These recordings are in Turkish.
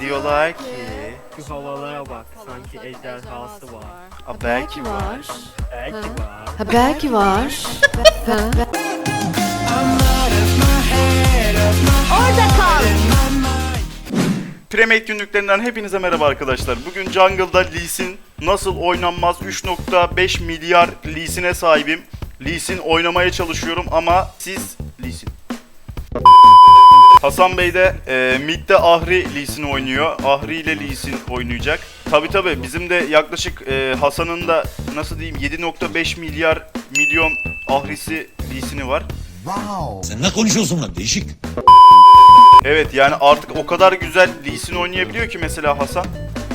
Diyorlar ki Şu havalara bak. Sanki ejderhası var. "A, belki var. Belki var. Ha belki var. Ha, Premade günlüklerinden hepinize merhaba arkadaşlar. Bugün Jungle'da Lee Sin nasıl oynanmaz 3.5 milyar Lee Sin'e sahibim. Lee Sin oynamaya çalışıyorum ama siz Lee Sin. Hasan Bey de e, midde Ahri Lee Sin oynuyor. Ahri ile Lee Sin oynayacak. Tabi tabi bizim de yaklaşık e, Hasan'ın da nasıl diyeyim 7.5 milyar milyon Ahri'si Lee Sin'i var. Sen ne konuşuyorsun lan değişik. Evet yani artık o kadar güzel Lee Sin oynayabiliyor ki mesela Hasan.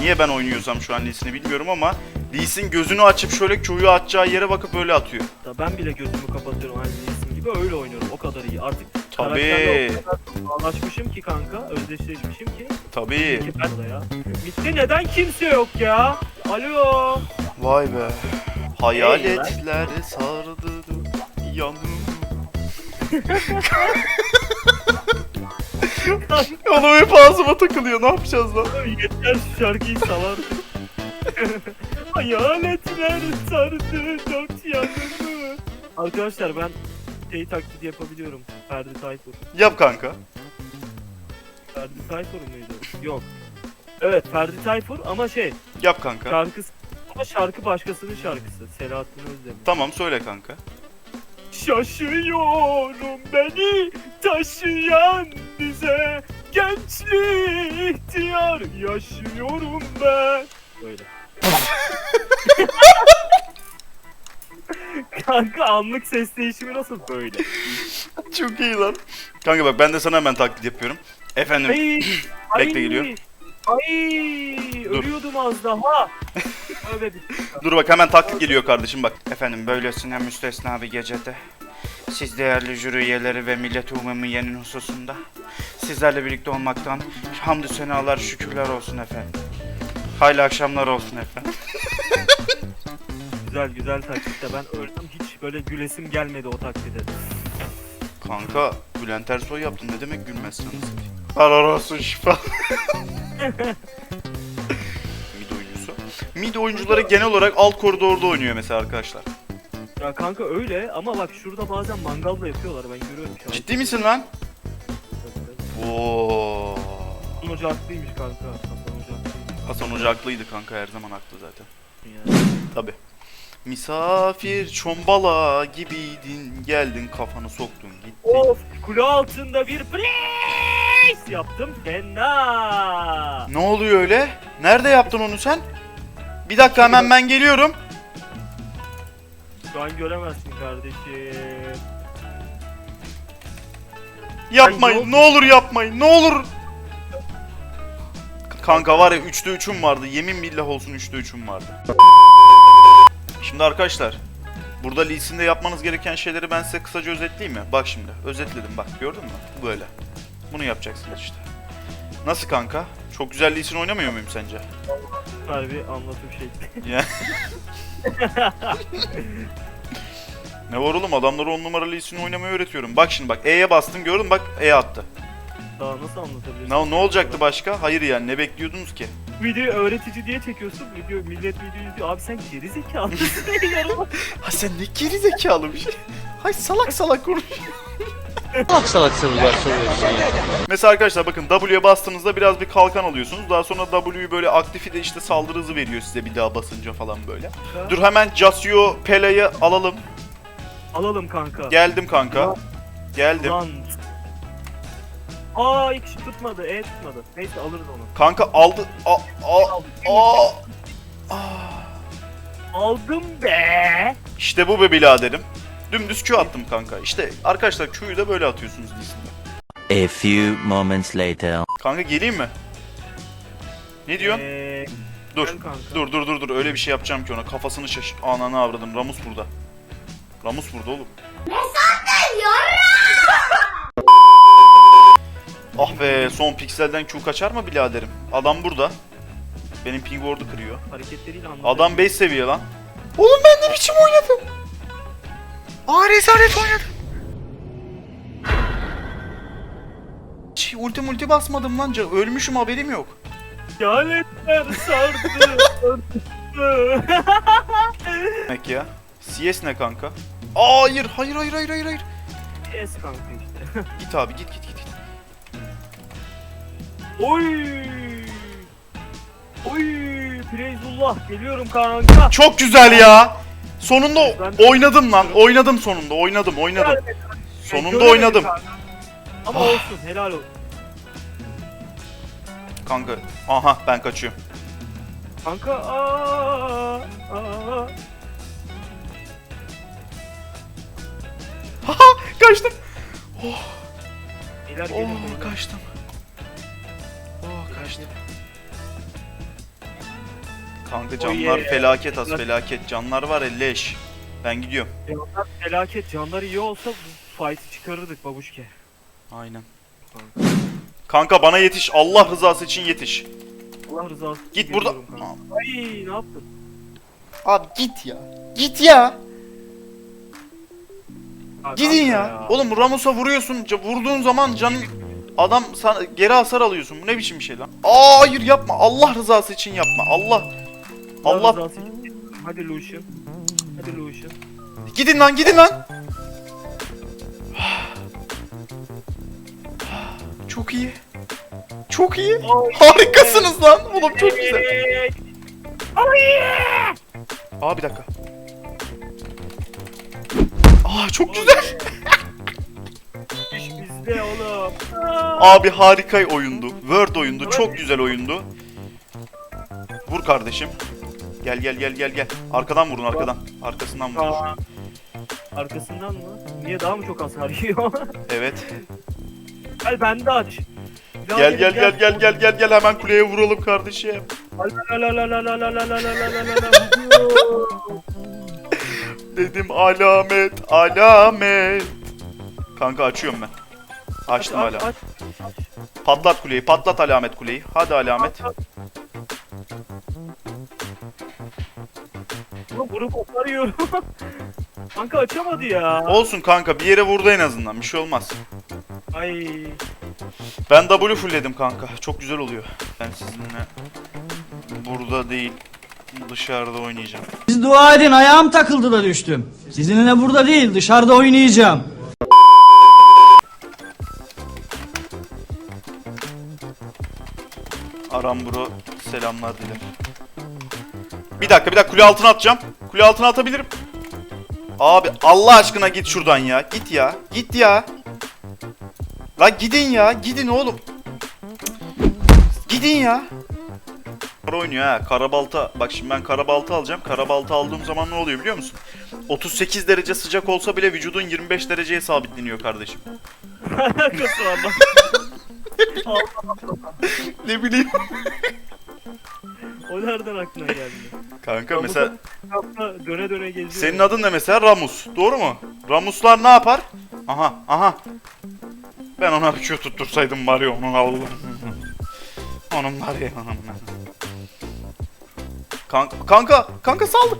Niye ben oynuyorsam şu an Lee Sin'i bilmiyorum ama Lee Sin gözünü açıp şöyle Q'yu atacağı yere bakıp öyle atıyor. Da Ben bile gözümü kapatıyorum aynı isim gibi öyle oynuyorum. O kadar iyi. Artık Tabii. karakterle o kadar çok anlaşmışım ki kanka. Özdeşleşmişim ki. Tabii. Ben de ya. Mitte neden kimse yok ya? Alo. Vay be. Hayaletler sardı yanım. Oğlum hep ağzıma takılıyor ne yapacağız lan? Yeter şu şarkıyı salar. Hayaletler sardı dört yanımı. Arkadaşlar ben şey taklidi yapabiliyorum. Ferdi Tayfur. Yap kanka. Ferdi Tayfur muydu? Yok. Evet Ferdi Tayfur ama şey Yap kanka. şarkısı ama şarkı başkasının şarkısı. Selahattin Özdemir. Tamam söyle kanka. Şaşıyorum beni taşıyan bize gençlik ihtiyar yaşıyorum ben. Böyle. Kanka anlık ses değişimi nasıl böyle? Çok iyi lan. Kanka bak ben de sana hemen taklit yapıyorum. Efendim Ay, Bekle, geliyor. Ay, ölüyordum az daha. Öyle bir Dur bak hemen taklit geliyor kardeşim bak. Efendim böylesine müstesna bir gecede siz değerli jüri üyeleri ve millet umumiyenin hususunda sizlerle birlikte olmaktan hamdü senalar şükürler olsun efendim. Hayırlı akşamlar olsun efendim. güzel güzel taklitte ben öldüm hiç böyle gülesim gelmedi o taklide. Kanka Bülent Ersoy yaptın ne demek gülmezsiniz? Karar olsun şifa. Mid oyuncusu. Mid oyuncuları genel olarak alt koridorda oynuyor mesela arkadaşlar. Ya kanka öyle ama bak şurada bazen mangal da yapıyorlar ben görüyorum şu an. Ciddi misin lan? Oo. Hasan Hoca haklıymış kanka. Hasan Hoca haklıymış. Hasan Hoca haklıydı kanka her zaman haklı zaten. Yani. Tabi. Misafir çombala gibiydin geldin kafanı soktun gittin. Of kule altında bir place yaptım fena. Ne oluyor öyle? Nerede yaptın onu sen? Bir dakika hemen ben geliyorum. Şu an göremezsin kardeşim. Yapmayın Ay, ne olur yapmayın ne olur. Kanka var ya 3'te 3'üm vardı. Yemin billah olsun 3'te 3'üm vardı. Şimdi arkadaşlar Burada Lee Sin'de yapmanız gereken şeyleri ben size kısaca özetleyeyim mi? Bak şimdi özetledim bak gördün mü? Böyle. Bunu yapacaksınız işte. Nasıl kanka? Çok güzel Lee Sin oynamıyor muyum sence? Bir anlatım. Ya. ne var oğlum adamlara 10 numara Lee Sin oynamayı öğretiyorum. Bak şimdi bak E'ye bastım gördün bak E attı. Daha nasıl anlatabilirim? Ne, ne olacaktı başka? Hayır yani ne bekliyordunuz ki? Videoyu öğretici diye çekiyorsun. Video millet video izliyor. Abi sen geri zekalısın. Yarım- Ha sen ne geri zekalı bir şey. Hay salak salak konuş. Salak salak sorular soruyorsun ya. Mesela arkadaşlar bakın W'ye bastığınızda biraz bir kalkan alıyorsunuz. Daha sonra W'yu böyle aktifi de işte saldırı hızı veriyor size bir daha basınca falan böyle. Dur hemen Casio Pele'yi alalım. Alalım kanka. Geldim kanka. Geldim. Lan. Aa ilk şey tutmadı. E tutmadı. Neyse alırız onu. Kanka aldı. A, a, a. Aldım be. İşte bu be biraderim. Dümdüz Q attım kanka. İşte arkadaşlar Q'yu da böyle atıyorsunuz Lee'sinde. A few moments later. Kanka geleyim mi? Ne diyorsun? Ee, dur. Dur dur dur dur öyle bir şey yapacağım ki ona kafasını şaş... Ananı avradım Ramus burada. Ramus burada oğlum. Ah be son pikselden Q kaçar mı biraderim? Adam burada. Benim ping ward'u kırıyor. hareketleriyle anladım. Adam 5 seviye lan. Oğlum ben ne biçim oynadım? Aa rezalet oynadım. hiç ulti multi basmadım lan. Ölmüşüm haberim yok. Lanetler sardı. Demek ya. CS ne kanka? Aa, hayır, hayır, hayır, hayır, hayır, yes kanka işte. Git abi, git. git. Oy. Oy. Preyzullah. Geliyorum kanka. Çok güzel ya. Sonunda Ben- oynadım lan. Oynadım sonunda. Oynadım, oynadım. Sonunda Göremedim oynadım. kanka. Ama olsun helal olsun. Kanka, aha ben kaçıyorum. Kanka aa, aa. Kaçtım. Beyler gelin Oh, kaçtım. Oh, kaçtım. Kanka Oh, canlar yeah. felaket az felaket. Canlar var ya leş. Ben gidiyorum. Canlar felaket. Canlar iyi olsa bu fight'ı çıkarırdık babuşke. Aynen. Kanka bana yetiş. Allah rızası için yetiş. Allah rızası için Git burada. geliyorum kanka. Ay ne yaptın? Abi git ya. Git ya. Gidin ya. Oğlum Ramos'a vuruyorsun. ca- Vurduğun zaman canın adam sana geri hasar alıyorsun. Bu ne biçim bir şey lan? Aa hayır yapma. Allah rızası için yapma. Allah. Allah Allah. Hadi Lucian. Hadi Lucian. Gidin lan gidin lan. Çok iyi. Çok iyi. Harikasınız lan. Oğlum çok güzel. Aa bir dakika. Aa çok güzel işte oğlum. Abi harika oyundu. Word oyundu. Çok güzel oyundu. Vur kardeşim. Gel gel gel gel gel. Arkadan vurun arkadan. Arkasından vurun. Arkasından mı? Niye daha mı çok hasar yiyor? evet. Gel bende aç. Gel gel gel gel gel gel gel gel hemen kuleye vuralım kardeşim. Dedim alamet alamet. Kanka açıyorum ben. Açtım Aç, hala. aç. Patlat kuleyi, patlat alamet kuleyi. Hadi alamet. Ulan bunu koparıyorum. Kanka açamadı ya. Olsun kanka bir yere vurdu en azından bir şey olmaz. Ay. Ben W fullledim kanka. Çok güzel oluyor. Ben sizinle burada değil dışarıda oynayacağım. Siz dua edin ayağım takıldı da düştüm. Sizinle burada değil dışarıda oynayacağım. Aram bro selamlar diler. Bir dakika bir dakika kule altına atacağım. Kule altına atabilirim. Abi Allah aşkına git şuradan ya. Git ya. Git ya. La gidin ya. Gidin oğlum. Gidin ya. oynuyor ha. Karabalta. Bak şimdi ben karabalta alacağım. Karabalta aldığım zaman ne oluyor biliyor musun? 38 derece sıcak olsa bile vücudun 25 dereceye sabitleniyor kardeşim. Alakası var. Ne bileyim. O nereden aklına geldi? Kanka mesela Kapta döne döne geziyor. Senin adın ne mesela? Ramus. Doğru mu? Ramuslar ne yapar? Aha, aha. Ben ona bir Q tuttursaydım var ya onun Allah'ım. Onun var ya. Kanka, kanka, kanka saldı.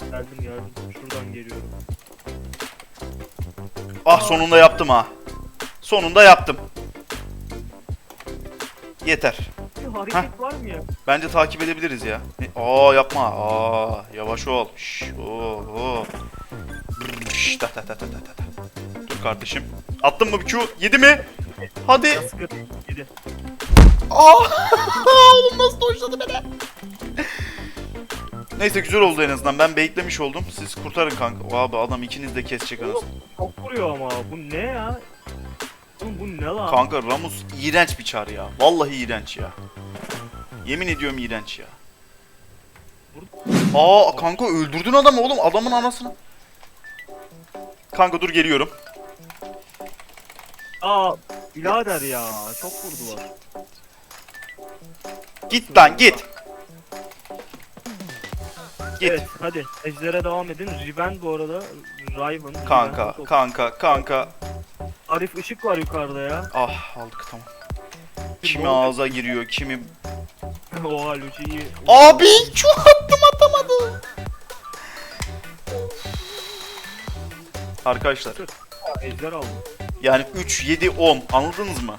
Geldim geldim. Şuradan geliyorum. Ah sonunda yaptım ha. Sonunda yaptım. Yeter. Hareket var mı ya? Bence takip edebiliriz ya. Ne- Aa yapma. Aa yavaş ol. Şş, oo, oo. Brr, şş, ta, ta, ta, ta, ta, ta. Dur kardeşim. Attın mı bir Q? Yedi mi? Hadi. Sıkı. Gidi. Aa! Oğlum nasıl doşladı beni? Neyse güzel oldu en azından. Ben beklemiş oldum. Siz kurtarın kanka. Abi adam ikiniz de kesecek anasını. Çok vuruyor ama. Bu ne ya? Oğlum bu ne lan? Kanka Ramus iğrenç bir çar ya. Vallahi iğrenç ya. Yemin ediyorum iğrenç ya. Aa kanka öldürdün adamı oğlum. Adamın anasını. Kanka dur geliyorum. Aa birader ya. Çok vurdular. Git lan git. Git. Evet hadi. Ejder'e devam edin. Riven bu arada. Riven. Riven Kanka, çok- kanka, kanka. Arif ışık var yukarıda ya. Ah aldık tamam. Kimi ağza giriyor, kimi... Oha Luci'yi. Abi şu attım atamadım. Arkadaşlar Ejder aldı. Yani 3, 7, 10 anladınız mı?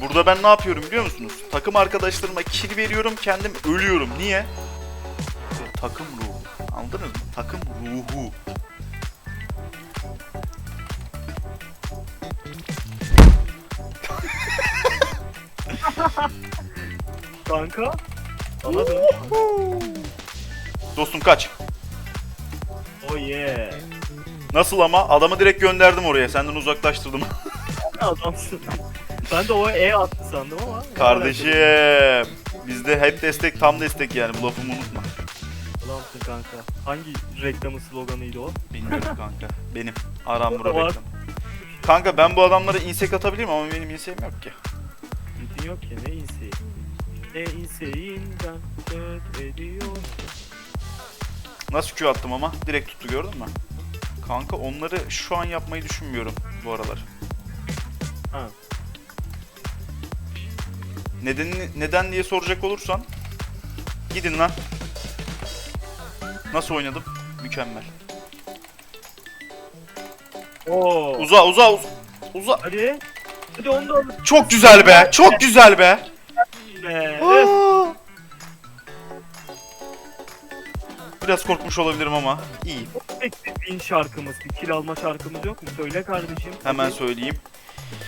Burada ben ne yapıyorum biliyor musunuz? Takım arkadaşlarıma kill veriyorum kendim ölüyorum. Niye? Takım ruhu. Anladınız mı? Takım ruhu. Kanka. Anladın. Dostum kaç. Oh yeah. Nasıl ama? Adamı direkt gönderdim oraya. Senden uzaklaştırdım. Adamsın. ben de o E attı sandım ama. Kardeşim. Bizde hep destek tam destek yani. Bu lafımı unutma. Adamsın kanka. Hangi reklamın sloganıydı o? Bilmiyorum kanka. Benim. Aram bura Var. reklam. Kanka ben bu adamlara insek atabilirim ama benim inseğim yok ki. Bildiğin yok ki ne inseği. Ne söz ediyor. Nasıl Q attım ama direkt tuttu gördün mü? Kanka onları şu an yapmayı düşünmüyorum bu aralar. Ha. Neden, neden diye soracak olursan gidin lan. Nasıl oynadım? Mükemmel. Oo. Uza uza uza. Uza. Hadi. Hadi onu da alın Çok güzel be. Çok güzel be. be. Aa! Biraz korkmuş olabilirim ama iyi. Beklediğin şarkımız, bir kill alma şarkımız yok mu? Söyle kardeşim. Hemen Hadi. söyleyeyim.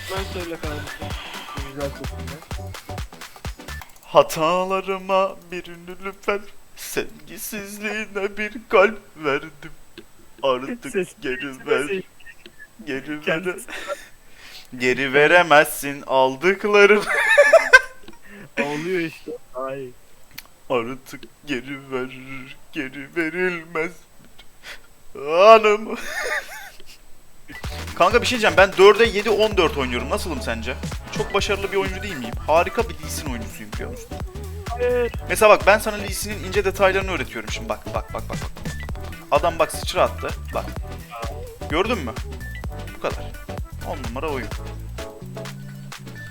Hemen söyle kardeşim. Güzel sesinde. Hatalarıma birini lütfen sevgisizliğine bir kalp verdim. Artık Ses- geri ver, Ses- geri ver. Kendisi Geri veremezsin aldıkların. ağlıyor işte. Ay. Artık geri ver, geri verilmez. Hanım. Kanka bir şey diyeceğim. Ben 4'e 7 14 oynuyorum. Nasılım sence? Çok başarılı bir oyuncu değil miyim? Harika bir Lee Sin oyuncusuyum biliyor musun? Evet. Mesela bak ben sana Lee Sin'in ince detaylarını öğretiyorum şimdi. Bak bak bak bak bak. Adam bak sıçra attı. Bak. Gördün mü? Bu kadar. 10 numara oyun.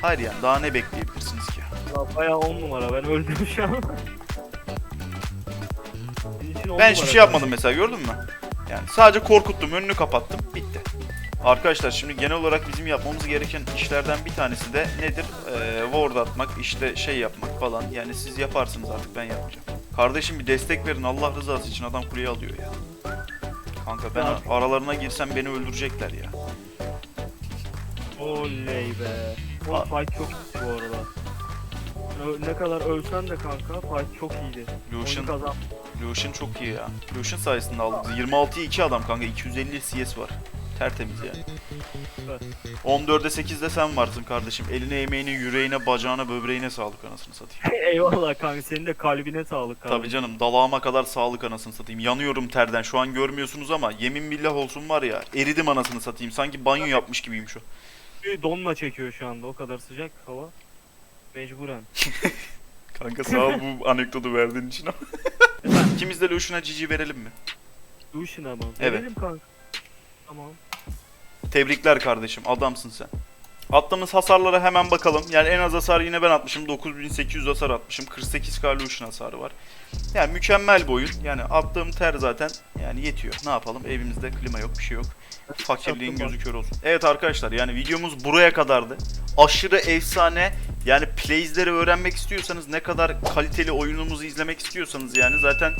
Hayır yani daha ne bekleyebilirsiniz ki? Ya bayağı on numara. Ben öldüm şu an. Ben hiçbir şey yapmadım mesela gördün mü? Yani sadece korkuttum, önünü kapattım, bitti. Arkadaşlar şimdi genel olarak bizim yapmamız gereken işlerden bir tanesi de nedir? Ee, ward atmak, işte şey yapmak falan. Yani siz yaparsınız artık ben yapmayacağım. Kardeşim bir destek verin Allah rızası için adam kuleye alıyor ya. Kanka ben Ya. aralarına girsem beni öldürecekler ya. Oley be. O Aa. fight çok iyiydi bu arada. Ö- ne kadar ölsen de kanka fight çok iyiydi. Lucian, Oyunu kazan. Lucian çok iyi ya. Lucian sayesinde aldık. 26'ya 2 adam kanka 250 CS var. Tertemiz yani. Evet. 14'e 8'de sen varsın kardeşim. Eline, emeğine, yüreğine, bacağına, böbreğine sağlık anasını satayım. Eyvallah kanka senin de kalbine sağlık kanka. Tabii canım dalağıma kadar sağlık anasını satayım. Yanıyorum terden. Şu an görmüyorsunuz ama yemin billah olsun var ya. Eridim anasını satayım. Sanki banyo yapmış gibiyim şu. Bir Donla çekiyor şu anda o kadar sıcak hava. Mecburen. Kanka sağ ol bu anekdotu verdiğin için ama. İkimiz de Lucian'a cici verelim mi? Duşun ama. Evet. Verelim kanka. Tamam. Tebrikler kardeşim. Adamsın sen. Attığımız hasarlara hemen bakalım. Yani en az hasar yine ben atmışım. 9800 hasar atmışım. 48k Lucian hasarı var. Yani mükemmel bir oyun. Yani attığım ter zaten yani yetiyor. Ne yapalım? Evimizde klima yok, bir şey yok. Fakirliğin gözü kör olsun. Evet arkadaşlar yani videomuz buraya kadardı. Aşırı efsane. Yani plays'leri öğrenmek istiyorsanız ne kadar kaliteli oyunumuzu izlemek istiyorsanız yani zaten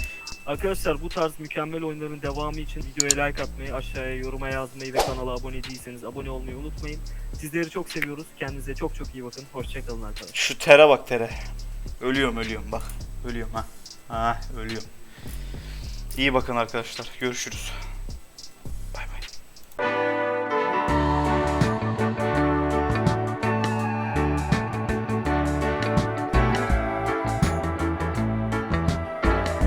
Arkadaşlar bu tarz mükemmel oyunların devamı için videoya like atmayı, aşağıya yoruma yazmayı ve kanala abone değilseniz abone olmayı unutmayın. Sizleri çok seviyoruz. Kendinize çok çok iyi bakın. Hoşçakalın arkadaşlar. Şu tere bak tere. Ölüyorum ölüyorum bak. Ölüyorum ha. Ha ölüyorum. İyi bakın arkadaşlar. Görüşürüz.